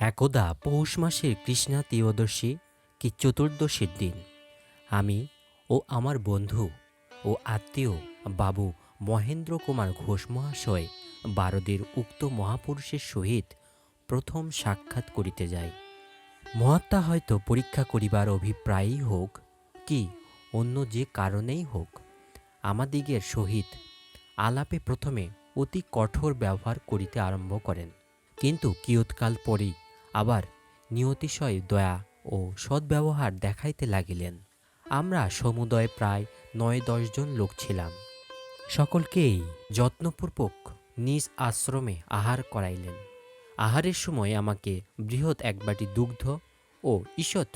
একদা পৌষ মাসের কৃষ্ণা ত্রয়োদশী কি চতুর্দশীর দিন। আমি ও আমার বন্ধু ও আত্মীয় বাবু মহেন্দ্র কুমার ঘোষ মহাশয় বারদের উক্ত মহাপুরুষের সহিত প্রথম সাক্ষাৎ করিতে যাই। মহাত্মা হয়তো পরীক্ষা করিবার অভিপ্রায়ই হোক কি অন্য যে কারণেই হোক, আমাদিগের সহিত আলাপে প্রথমে অতি কঠোর ব্যবহার করিতে আরম্ভ করেন। কিন্তু কিয়ৎকাল পরেই আবার নিয়তিশয় দয়া ও সদ্ব্যবহার দেখাইতে লাগিলেন। আমরা সমুদয় প্রায় নয় দশজন লোক ছিলাম। সকলকেই যত্নপূর্বক নিজ আশ্রমে আহার করাইলেন। আহারের সময় আমাকে বৃহৎ একবাটি দুগ্ধ ও ঈষৎ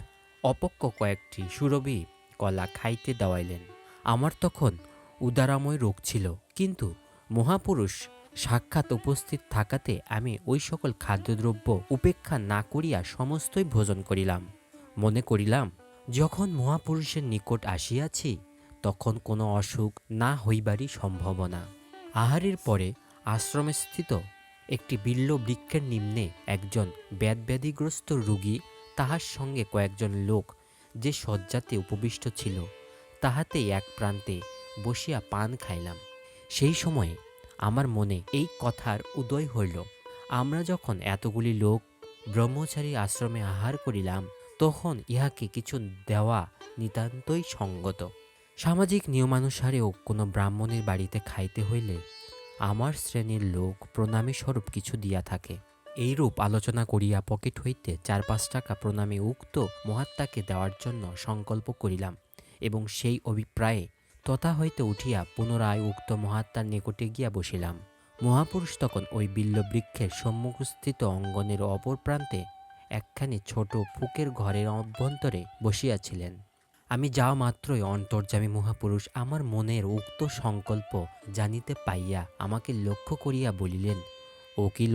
অপক্ক কয়েকটি সুরভি কলা খাইতে দেওয়াইলেন। আমার তখন উদারাময় রোগ ছিল, কিন্তু মহাপুরুষ সাক্ষাৎ উপস্থিত থাকাতে আমি ওই সকল খাদ্যদ্রব্য উপেক্ষা না করিয়া সমস্তই ভোজন করিলাম। মনে করিলাম, যখন মহাপুরুষের নিকট আসিয়াছি, তখন কোনো অসুখ না হইবারই সম্ভাবনা। আহারের পরে আশ্রমে স্থিত একটি বিল্ল বৃক্ষের নিম্নে একজন ব্যাধব্যাধিগ্রস্ত রুগী তাহার সঙ্গে কয়েকজন লোক যে শয্যাতে উপবিষ্ট ছিল, তাহাতেই এক প্রান্তে বসিয়া পান খাইলাম। সেই সময়ে আমার মনে এই কথার উদয় হইল। আমরা যখন এতগুলি লোক ব্রহ্মচারী আশ্রমে আহার করিলাম, তখন ইহাকে কিছু দেওয়া নিতান্তই সঙ্গত। সামাজিক নিয়মানুসারেও কোনো ব্রাহ্মণের বাড়িতে খাইতে হইলে আমার শ্রেণির লোক প্রণামী স্বরূপ কিছু দিয়া থাকে। এইরূপ আলোচনা করিয়া পকেট হইতে চার পাঁচ টাকা প্রণামী উক্ত মহাত্মাকে দেওয়ার জন্য সংকল্প করিলাম এবং সেই অভিপ্রায়ে তথা হইতে উঠিয়া পুনরায় উক্ত মহাত্মার নিকটে গিয়া বসিলাম। মহাপুরুষ তখন ওই বিল্ল বৃক্ষের সম্মুখস্থিত অঙ্গনের অপর প্রান্তে একখানি ছোট ফুকের ঘরের অভ্যন্তরে বসিয়াছিলেন। আমি যাওয়া মাত্রই অন্তর্যামী মহাপুরুষ আমার মনের উক্ত সংকল্প জানিতে পাইয়া আমাকে লক্ষ্য করিয়া বলিলেন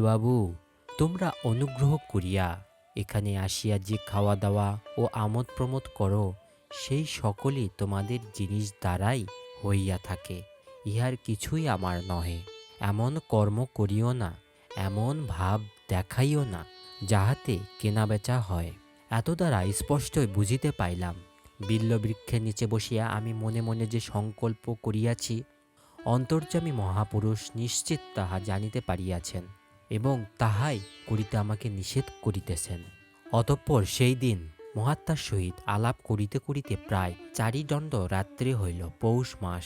বাবু তোমরা অনুগ্রহ করিয়া এখানে আসিয়া যে খাওয়া দাওয়া ও আমোদ প্রমোদ করো সেই সকলই তোমাদের জিনিস দ্বারাই হইয়া থাকে, ইহার কিছুই আমার নহে। এমন কর্ম করিও না, এমন ভাব দেখাইও না, যাহাতে কেনাবেচা হয়। এত দ্বারা স্পষ্টই বুঝিতে পাইলাম বিল্লবৃক্ষের নিচে বসিয়া আমি মনে মনে যে সংকল্প করিয়াছি, অন্তর্যামী মহাপুরুষ নিশ্চিত তাহা জানিতে পারিয়াছেন এবং তাহাই করিতে আমাকে নিষেধ করিতেছেন। অতঃপর সেই দিন মহাত্মার সহিত আলাপ করিতে করিতে প্রায় চারিদণ্ড রাত্রি হইল, পৌষ মাস।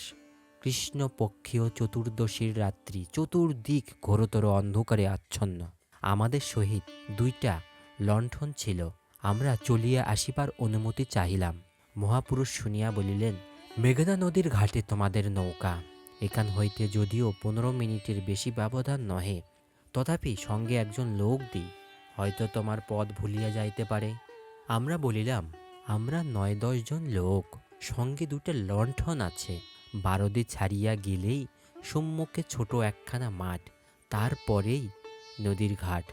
কৃষ্ণপক্ষীয় চতুর্দশীর রাত্রি চতুর্দিক ঘোরতর অন্ধকারে আচ্ছন্ন। আমাদের সহিত দুইটা লণ্ঠন ছিল, আমরা চলিয়া আসিবার অনুমতি চাহিলাম। মহাপুরুষ শুনিয়া বলিলেন, মেঘনা নদীর ঘাটে তোমাদের নৌকা। এখান হইতে যদিও পনেরো মিনিটের বেশি ব্যবধান নহে, তথাপি সঙ্গে একজন লোক দিই, হয়তো তোমার পথ ভুলিয়া যাইতে পারে। আমরা বলিলাম, আমরা নয় দশজন লোক, সঙ্গে দুটো লণ্ঠন আছে। বারদে ছাড়িয়া গেলেই সম্মুখে ছোট একখানা মাঠ, তারপরেই নদীর ঘাট।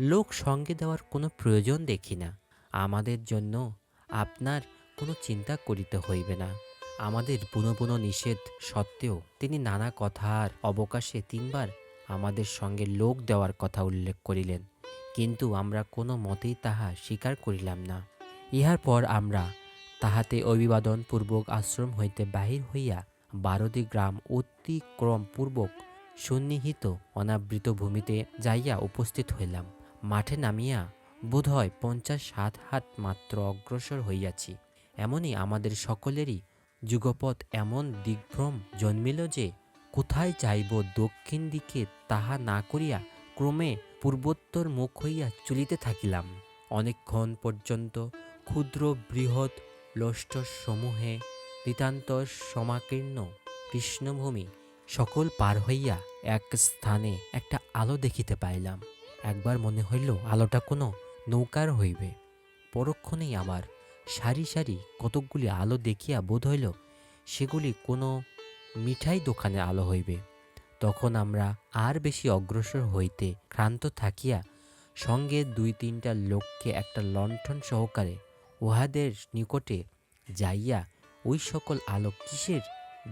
লোক সঙ্গে দেওয়ার কোনো প্রয়োজন দেখি না। আমাদের জন্য আপনার কোনো চিন্তা করিতে হইবে না। আমাদের পুনঃ পুনঃ নিষেধ সত্ত্বেও তিনি নানা কথার অবকাশে তিনবার আমাদের সঙ্গে লোক দেওয়ার কথা উল্লেখ করিলেন। কিন্তু আমরা কোনো মতেই তাহা স্বীকার করিলাম না। ইহার পর আমরা তাহাতে অভিবাদন পূর্বক আশ্রম হইতে বাহির হইয়া বারদি গ্রাম অতিক্রম পূর্বক সন্নিহিত অনাবৃত ভূমিতে যাইয়া উপস্থিত হইলাম। মাঠে নামিয়া বোধহয় পঞ্চাশ সাত হাত মাত্র অগ্রসর হইয়াছি। এমনই আমাদের সকলেরই যুগপথ এমন দিগ্ভ্রম জন্মিল যে, কোথায় যাইব দক্ষিণ দিকে তাহা না করিয়া ক্রমে পূর্বোত্তর মুখ হইয়া চলিতে থাকিলাম। অনেকক্ষণ পর্যন্ত ক্ষুদ্র বৃহৎ সমূহে নিতান্ত সমাকীর্ণ কৃষ্ণভূমি সকল পার হইয়া এক স্থানে একটা আলো দেখিতে পাইলাম। একবার মনে হইল, আলোটা কোনো নৌকার হইবে। পরক্ষণেই আমার সারি সারি কতকগুলি আলো দেখিয়া বোধ হইল, সেগুলি কোনো মিঠাই দোকানে আলো হইবে। তখন আমরা আর বেশি অগ্রসর হইতে ক্রান্ত থাকিয়া সঙ্গে দুই তিনটা লোককে একটা লণ্ঠন সহকারে উহাদের নিকটে যাইয়া ওই সকল আলো কিসের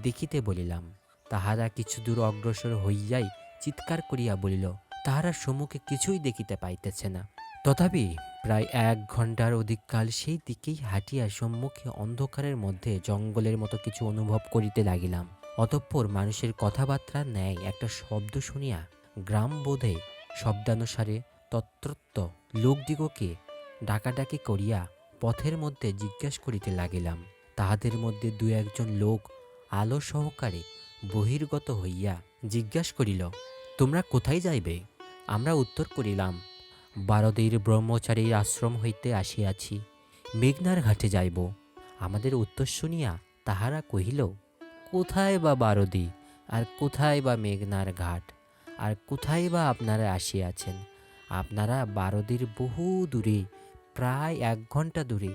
দেখিতে বলিলাম। তাহারা কিছু দূর অগ্রসর হইয়াই চিৎকার করিয়া বলিল, তাহারা সম্মুখে কিছুই দেখিতে পাইতেছে না। তথাপি প্রায় এক ঘণ্টার অধিককাল সেই দিকেই হাঁটিয়া সম্মুখে অন্ধকারের মধ্যে জঙ্গলের মতো কিছু অনুভব করিতে লাগিলাম। অতঃপর মানুষের কথাবার্তা ন্যায় একটা শব্দ শুনিয়া গ্রাম বোধে শব্দানুসারে তত্রত্ব লোকদিগকে ডাকাডাকি করিয়া পথের মধ্যে জিজ্ঞাসা করিতে লাগিলাম। তাহাদের মধ্যে দু একজন লোক আলো সহকারে বহির্গত হইয়া জিজ্ঞাসা করিল, তোমরা কোথায় যাইবে? আমরা উত্তর করিলাম, বারদের ব্রহ্মচারীর আশ্রম হইতে আসিয়াছি, মেঘনার ঘাটে যাইব। আমাদের উত্তর শুনিয়া তাহারা কহিল কোথায় বা বারদি? আর কোথায় বা মেঘনার ঘাট? আর কোথায় বা আপনারা আসিয়াছেন? আপনারা বারদির বহু দূরে, প্রায় এক ঘণ্টা দূরে,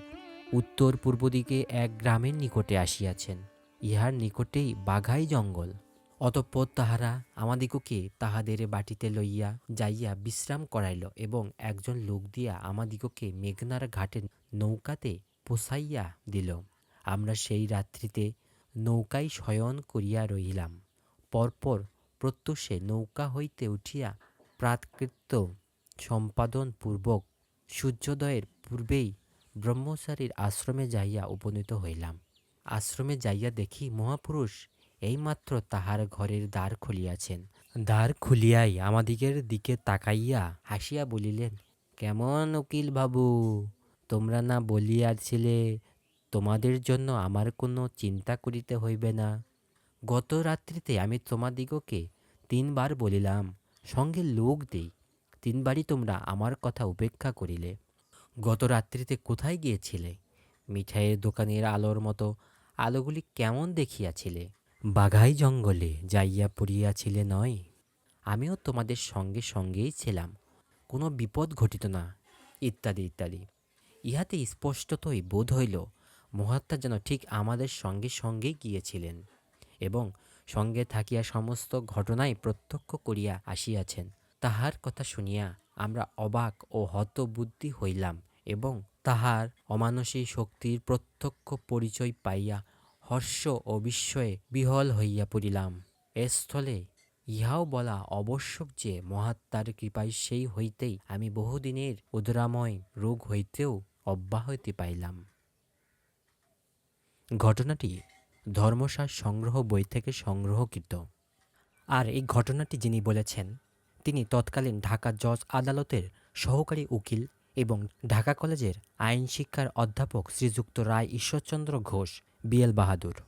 উত্তর পূর্ব দিকে এক গ্রামের নিকটে আসিয়াছেন। ইহার নিকটেই বাঘাই জঙ্গল। অতঃপর তাহারা আমাদিগকে তাহাদের বাটিতে লইয়া যাইয়া বিশ্রাম করাইল এবং একজন লোক দিয়া আমাদিগকে মেঘনার ঘাটে নৌকাতে পোষাইয়া দিল। আমরা সেই রাত্রিতে নৌকায় শয়ন করিয়া রহিলাম। পরপর প্রত্যুষে নৌকা হইতে উঠিয়া প্রাতকৃত্য সম্পাদন পূর্বক সূর্যোদয়ের পূর্বেই ব্রহ্মচারীর আশ্রমে যাইয়া উপনীত হইলাম। আশ্রমে যাইয়া দেখি মহাপুরুষ এইমাত্র তাহার ঘরের দ্বার খুলিয়াছেন। দ্বার খুলিয়াই আমাদিগের দিকে তাকাইয়া হাসিয়া বলিলেন কেমন উকিল বাবু তোমরা না বলিয়াছিলে তোমাদের জন্য আমার কোনো চিন্তা করিতে হইবে না। গত রাত্রিতে আমি তোমাদিগকে তিনবার বলিলাম, সঙ্গে লোক দেই, তিনবারই তোমরা আমার কথা উপেক্ষা করিলে। গত রাত্রিতে কোথায় গিয়েছিলে? মিঠাইয়ের দোকানের আলোর মতো আলোগুলি কেমন দেখিয়াছিলে? বাঘাই জঙ্গলে যাইয়া পড়িয়াছিলে নয়? আমিও তোমাদের সঙ্গে সঙ্গেই ছিলাম, কোনো বিপদ ঘটিত না, ইত্যাদি ইত্যাদি। ইহাতে স্পষ্টতই বোধ হইল মহাত্মা যেন ঠিক আমাদের সঙ্গে সঙ্গেই গিয়েছিলেন এবং সঙ্গে থাকিয়া সমস্ত ঘটনাই প্রত্যক্ষ করিয়া আসিয়াছেন। তাহার কথা শুনিয়া আমরা অবাক ও হতবুদ্ধি হইলাম এবং তাহার অমানসী শক্তির প্রত্যক্ষ পরিচয় পাইয়া হর্ষ ও বিস্ময়ে বিহল হইয়া পড়িলাম। এ স্থলে ইহাও বলা আবশ্যক যে মহাত্মার কৃপায় সেই হইতেই আমি বহুদিনের উদরাময় রোগ হইতেও অব্যাহতি পাইলাম। ঘটনাটি ধর্মসার সংগ্রহ বই থেকে সংগ্রহকৃত। আর এই ঘটনাটি যিনি বলেছেন, তিনি তৎকালীন ঢাকা জজ আদালতের সহকারী উকিল এবং ঢাকা কলেজের আইন শিক্ষার অধ্যাপক শ্রীযুক্ত রায় ঈশ্বরচন্দ্র ঘোষ বিএল বাহাদুর।